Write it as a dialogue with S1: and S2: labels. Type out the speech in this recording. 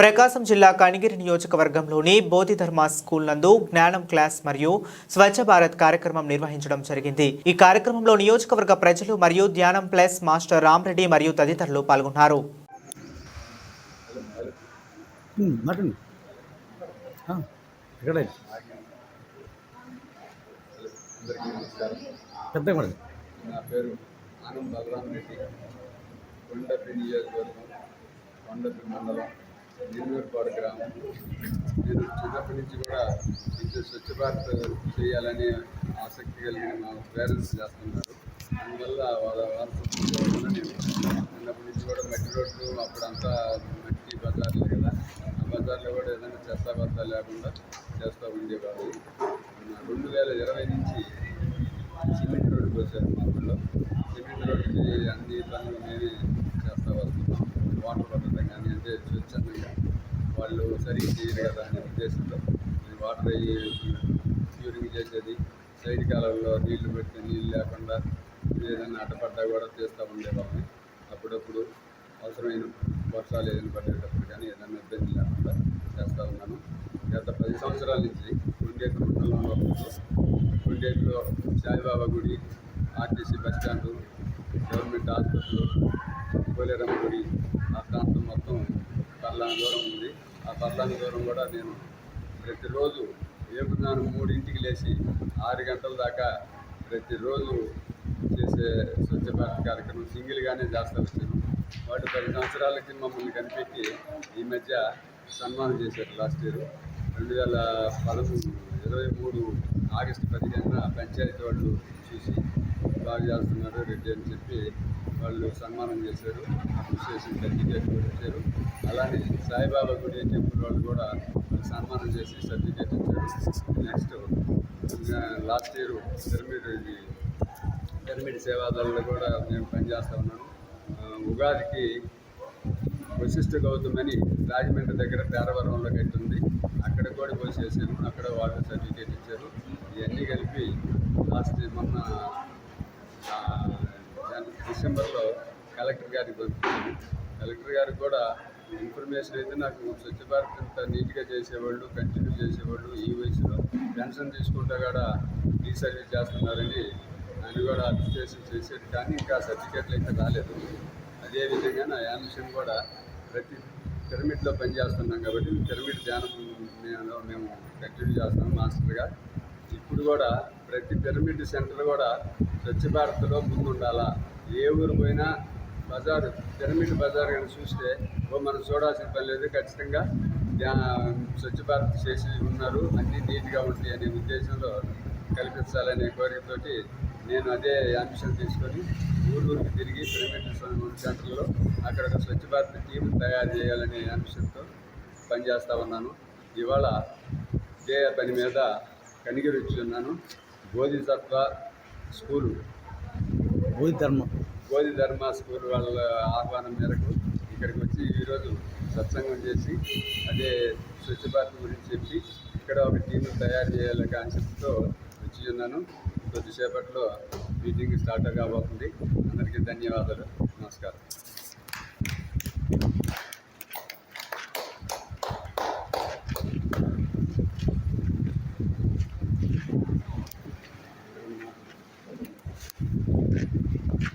S1: ప్రకాశం జిల్లా కనిగిరి నియోజకవర్గంలోని బోధిధర్మ స్కూల్ నందు జ్ఞానం క్లాస్ మరియు స్వచ్ఛ భారత్ కార్యక్రమం నిర్వహించడం జరిగింది. ఈ కార్యక్రమంలో నియోజకవర్గ ప్రజలు మరియు ధ్యానం ప్లస్ మాస్టర్ రామ్రెడ్డి మరియు తదితరులు పాల్గొన్నారు.
S2: నా పేరు రెడ్డి. నియోజకవర్గం కొండపి మండలం. నెల్లూరుపాడు గ్రామం. నేను చిన్నప్పటి నుంచి కూడా ఇంత స్వచ్ఛ భారత్ చేయాలని ఆసక్తి కలిగిన మా పేరెంట్స్ చేస్తున్నారు. అందువల్ల వాళ్ళ వారసత్వం నేను చిన్నప్పటి నుంచి కూడా మట్టి రోడ్లు అప్పుడంతా మట్టి బజార్లు కదా. ఆ బజార్లో కూడా ఏదైనా చెత్త బత్త లేకుండా చేస్తూ ఉండేవాళ్ళు. రెండు వేల ఇరవై నుంచి సిమెంట్ రోడ్డు పోసారు మా ఊళ్ళో. సిమెంట్ రోడ్డుకి అన్ని పనులు మేమే చేస్తూ వస్తున్నాం. వాటర్ పట్టడం కానీ అంటే స్వచ్ఛందంగా వాళ్ళు సరిగ్గా చేయరు కదా అనే ఉద్దేశంతో వాటర్ అయ్యి క్యూరింగ్ చేసేది. సైడ్ కాలంలో నీళ్ళు పెట్టి నీళ్ళు లేకుండా ఏదైనా అడ్డపడ్డా కూడా చేస్తూ ఉండేవాళ్ళని. అప్పుడప్పుడు అవసరమైన వర్షాలు ఏదైనా పడేటప్పుడు కానీ ఏదైనా ఇబ్బంది లేకుండా చేస్తూ ఉన్నాను. గత పది సంవత్సరాల నుంచి గుండేపు మండలంలో కుండేట్లో సాయిబాబా గుడి RTC bus stand government hospital Koleramma గుడి పర్లాంగ దూరం ఉంది. ఆ పర్లాంగ దూరం కూడా నేను ప్రతిరోజు నాను మూడింటికి లేచి ఆరు గంటల దాకా ప్రతిరోజు చేసే స్వచ్ఛ భారత్ కార్యక్రమం సింగిల్గానే చేస్తా వచ్చాను వాటి పది సంవత్సరాలకి మమ్మల్ని కనిపెట్టి ఈ మధ్య సన్మానం చేశారు లాస్ట్ ఇయర్. రెండు వేల పదమూడు ఇరవై మూడు ఆగస్టు పదిహేనున పంచాయతీ వాళ్ళు చూసి బాగా చేస్తున్నారు రెడ్డి అని చెప్పి వాళ్ళు సన్మానం చేశారు అప్రిషియేషన్ సర్టిఫికేట్ కూడా ఇచ్చారు. అలానే సాయిబాబా గుడి టెంపుల్ వాళ్ళు కూడా సన్మానం చేసి సర్టిఫికేట్ ఇచ్చారు. నెక్స్ట్ లాస్ట్ ఇయర్ పిరమిడ్ ఇది పిరమిడ్ సేవాదారులు కూడా నేను పనిచేస్తూ ఉన్నాను ఉగాదికి వశిష్ఠ గౌతమని రాజమండ్రి దగ్గర పేరవరంలో కట్టింది అక్కడ కూడా పోయి చేశాను. అక్కడ వాళ్ళు సర్టిఫికేట్ ఇచ్చారు. ఇవన్నీ కలిపి లాస్ట్ మొన్న డిసెంబర్లో కలెక్టర్ గారికి పంపించాను కలెక్టర్ గారికి కూడా ఇన్ఫర్మేషన్ అయితే నాకు స్వచ్ఛ భారత్ ఇంత నీట్గా చేసేవాళ్ళు కంటిన్యూ చేసేవాళ్ళు ఈ వయసులో. పెన్షన్ తీసుకుంటా కూడా ఈ సర్వీస్ చేస్తున్నారని ఆయన కూడా అప్లికేషన్ చేసేది కానీ ఇంకా సర్టిఫికేట్లు అయితే రాలేదు. అదేవిధంగా నా యాన్షన్ కూడా ప్రతి పిరమిడ్లో పనిచేస్తున్నాం కాబట్టి పిరమిడ్ ధ్యానం మేము కంటిన్యూ చేస్తున్నాం మాస్టర్గా. ఇప్పుడు కూడా ప్రతి పిరమిడ్ సెంటర్ కూడా స్వచ్ఛ భారత్లో ముందుండాలా? ఏ ఊరు పోయినా బజారు పిరమిడ్ బజార్ కానీ చూస్తే ఓ మనం చూడాల్సిన పని లేదు ఖచ్చితంగా స్వచ్ఛ భారత్ చేసి ఉన్నారు అన్నీ నీట్గా ఉంటాయి అనే ఉద్దేశంలో కల్పించాలనే కోరికతోటి నేను అదే అంశం తీసుకొని ఊరు ఊరికి తిరిగి పిరమిడ్ సెంటర్లో అక్కడ ఒక స్వచ్ఛ భారత్ టీం తయారు చేయాలనే అంశంతో పనిచేస్తూ ఉన్నాను. ఇవాళ ఇదే పని మీద కనిగిరి వచ్చి ఉన్నాను. బోధిసత్వ స్కూలు.
S3: బోధి ధర్మం.
S2: బోధి ధర్మ స్కూల్ వాళ్ళ ఆహ్వానం మేరకు ఇక్కడికి వచ్చి ఈరోజు సత్సంగం చేసి అదే స్వచ్ఛ భారత్ గురించి చెప్పి ఇక్కడ ఒక టీం తయారు చేయాలనే కాన్సెప్ట్తో వచ్చి ఉన్నాను. కొద్దిసేపట్లో మీటింగ్ స్టార్ట్ కాబోతుంది అందరికీ ధన్యవాదాలు. నమస్కారం.